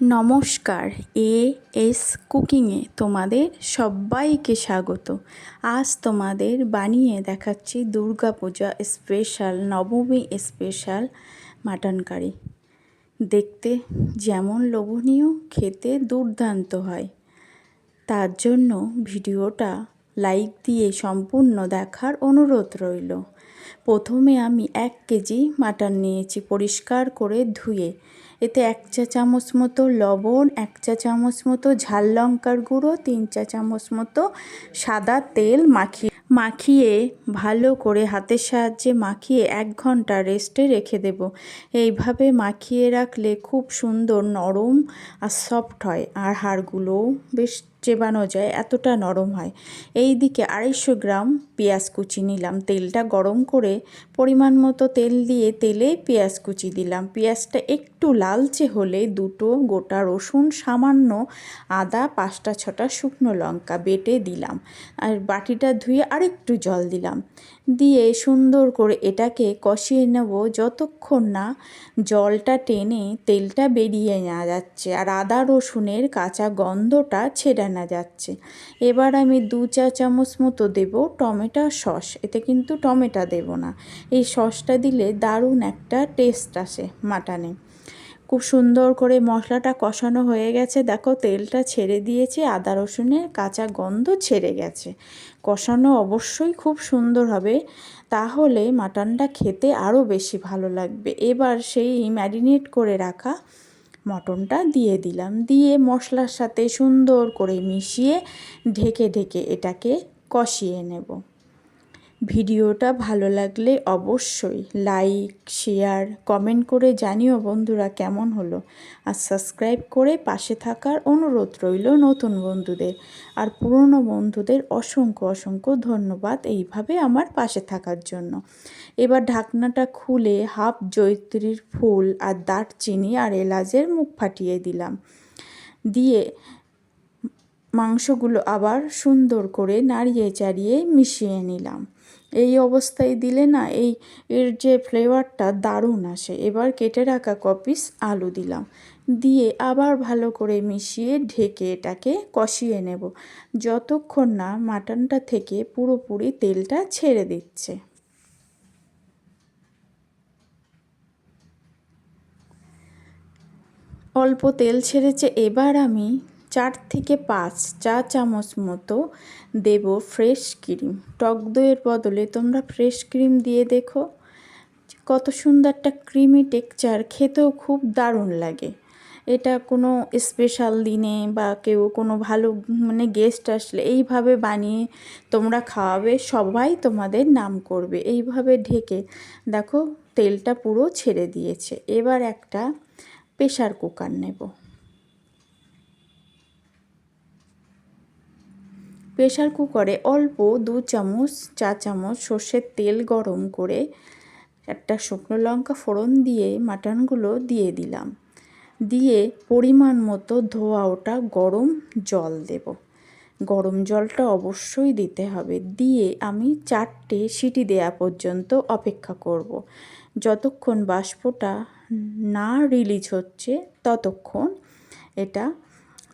নমস্কার, A S কুকিংয়ে তোমাদের সবাইকে স্বাগত। আজ তোমাদের বানিয়ে দেখাচ্ছি দুর্গাপূজা স্পেশাল, নবমী স্পেশাল মাটন কারি। দেখতে যেমন লোভনীয়, খেতে দুর্দান্ত হয়। তার জন্য ভিডিওটা লাইক দিয়ে সম্পূর্ণ দেখার অনুরোধ রইল। প্রথমে আমি এক কেজি মাটন নিয়েছি পরিষ্কার করে ধুয়ে। এতে এক চা চামচ মতো লবণ, এক চা চামচ মতো ঝাল লঙ্কার গুঁড়ো, তিন চা চামচ মতো সাদা তেল মাখিয়ে মাখিয়ে ভালো করে হাতের সাহায্যে মাখিয়ে এক ঘণ্টা রেস্টে রেখে দেব। এইভাবে মাখিয়ে রাখলে খুব সুন্দর নরম আর সফট হয়, আর হাড়গুলোও বেশ চেবানো যায়, এতটা নরম হয়। এই দিকে আড়াইশো গ্রাম পেঁয়াজ কুচি নিলাম। তেলটা গরম করে পরিমাণ মতো তেল দিয়ে তেলে পেঁয়াজ কুচি দিলাম। পেঁয়াজটা একটু লালচে হলে দুটো গোটা রসুন, সামান্য আদা, পাঁচটা ছটা শুকনো লঙ্কা বেটে দিলাম। আর বাটিটা ধুয়ে আরেকটু জল দিলাম। দিয়ে সুন্দর করে এটাকে কষিয়ে নেব যতক্ষণ না জলটা টেনে তেলটা বেরিয়ে না যাচ্ছে আর আদা রসুনের কাঁচা গন্ধটা ছেড়ে না যাচ্ছে। এবার আমি দু চা চামচ মতো দেব টমেটো সস। এতে কিন্তু টমেটো দেব না। এই সসটা দিলে দারুণ একটা টেস্ট আসে মাটনে। খুব সুন্দর করে মশলাটা কষানো হয়ে গেছে। দেখো, তেলটা ছেড়ে দিয়েছে, আদা রসুনের কাঁচা গন্ধ ছেড়ে গেছে। কষানো অবশ্যই খুব সুন্দর হবে। তাহলে মাটনটা খেতে আরও বেশি ভালো লাগবে। এবার সেই ম্যারিনেট করে রাখা মটনটা দিয়ে দিলাম। দিয়ে মশলার সাথে সুন্দর করে মিশিয়ে ঢেকে ঢেকে এটাকে কষিয়ে নেব। ভিডিওটা ভালো লাগলে অবশ্যই লাইক, শেয়ার, কমেন্ট করে জানিও বন্ধুরা কেমন হলো। আর সাবস্ক্রাইব করে পাশে থাকার অনুরোধ রইল নতুন বন্ধুদের। আর পুরনো বন্ধুদের অসংখ্য অসংখ্য ধন্যবাদ এইভাবে আমার পাশে থাকার জন্য। এবার ঢাকনাটা খুলে হাফ জৈত্রীর ফুল আর দারচিনি আর এলাচের মুখ ফাটিয়ে দিলাম। দিয়ে মাংসগুলো আবার সুন্দর করে নাড়িয়ে চাড়িয়ে মিশিয়ে নিলাম। এই অবস্থায় দিলে না এই এর যে ফ্লেভারটা দারুণ আসে। এবার কেটে রাখা কপিস আলু দিলাম। দিয়ে আবার ভালো করে মিশিয়ে ঢেকে এটাকে কষিয়ে নেব। যতক্ষণ না মাটনটা থেকে পুরোপুরি তেলটা ছেড়ে দিচ্ছে। অল্প তেল ছেড়েছে। এবার আমি চার থেকে পাঁচ চা চামচ মতো দেব ফ্রেশ ক্রিম। টক দইয়ের বদলে তোমরা ফ্রেশ ক্রিম দিয়ে দেখো। কত সুন্দর একটা ক্রিমি টেক্সচার, খেতেও খুব দারুণ লাগে। এটা কোনো স্পেশাল দিনে বা কেউ কোনো ভালো মানে গেস্ট আসলে এইভাবে বানিয়ে তোমরা খাওয়াবে, সবাই তোমাদের নাম করবে। এইভাবে ঢেকে দেখো, তেলটা পুরো ছেড়ে দিয়েছে। এবার একটা প্রেশার কুকার নেব। প্রেশার কুকারে অল্প দু চামচ, চা চামচ সর্ষের তেল গরম করে একটা শুকনো লঙ্কা ফোড়ন দিয়ে মাটনগুলো দিয়ে দিলাম। দিয়ে পরিমাণ মতো ধোয়া ওটা গরম জল দেব। গরম জলটা অবশ্যই দিতে হবে। দিয়ে আমি চারটে সিটি দেয়া পর্যন্ত অপেক্ষা করব। যতক্ষণ বাষ্পটা না রিলিজ হচ্ছে ততক্ষণ এটা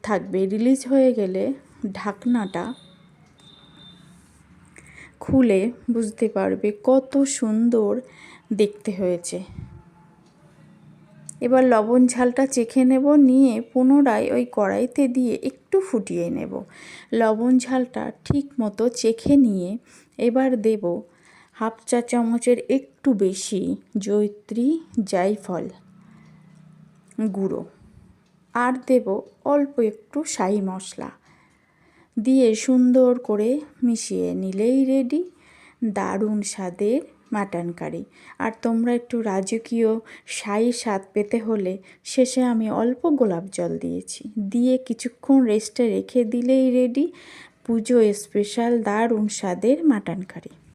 থাকবে। রিলিজ হয়ে গেলে ঢাকনাটা খুলে বুঝতে পারবে কত সুন্দর দেখতে হয়েছে। এবার লবণ ঝালটা চেখে নেব, নিয়ে পুনরায় ওই কড়াইতে দিয়ে একটু ফুটিয়ে নেব। লবণ ঝালটা ঠিক মতো চেখে নিয়ে এবার দেব হাফ চা চামচের একটু বেশি জৈত্রী জাইফল গুঁড়ো। আর দেব অল্প একটু শাহি মশলা। দিয়ে সুন্দর করে মিশিয়ে নিলেই রেডি দারুণ স্বাদের মাটন কারি আর তোমরা একটু রাজকীয় সাই স্বাদ পেতে হলে শেষে আমি অল্প গোলাপ জল দিয়েছি। দিয়ে কিছুক্ষণ রেস্টে রেখে দিলেই রেডি পুজো স্পেশাল দারুণ স্বাদের মাটন কারি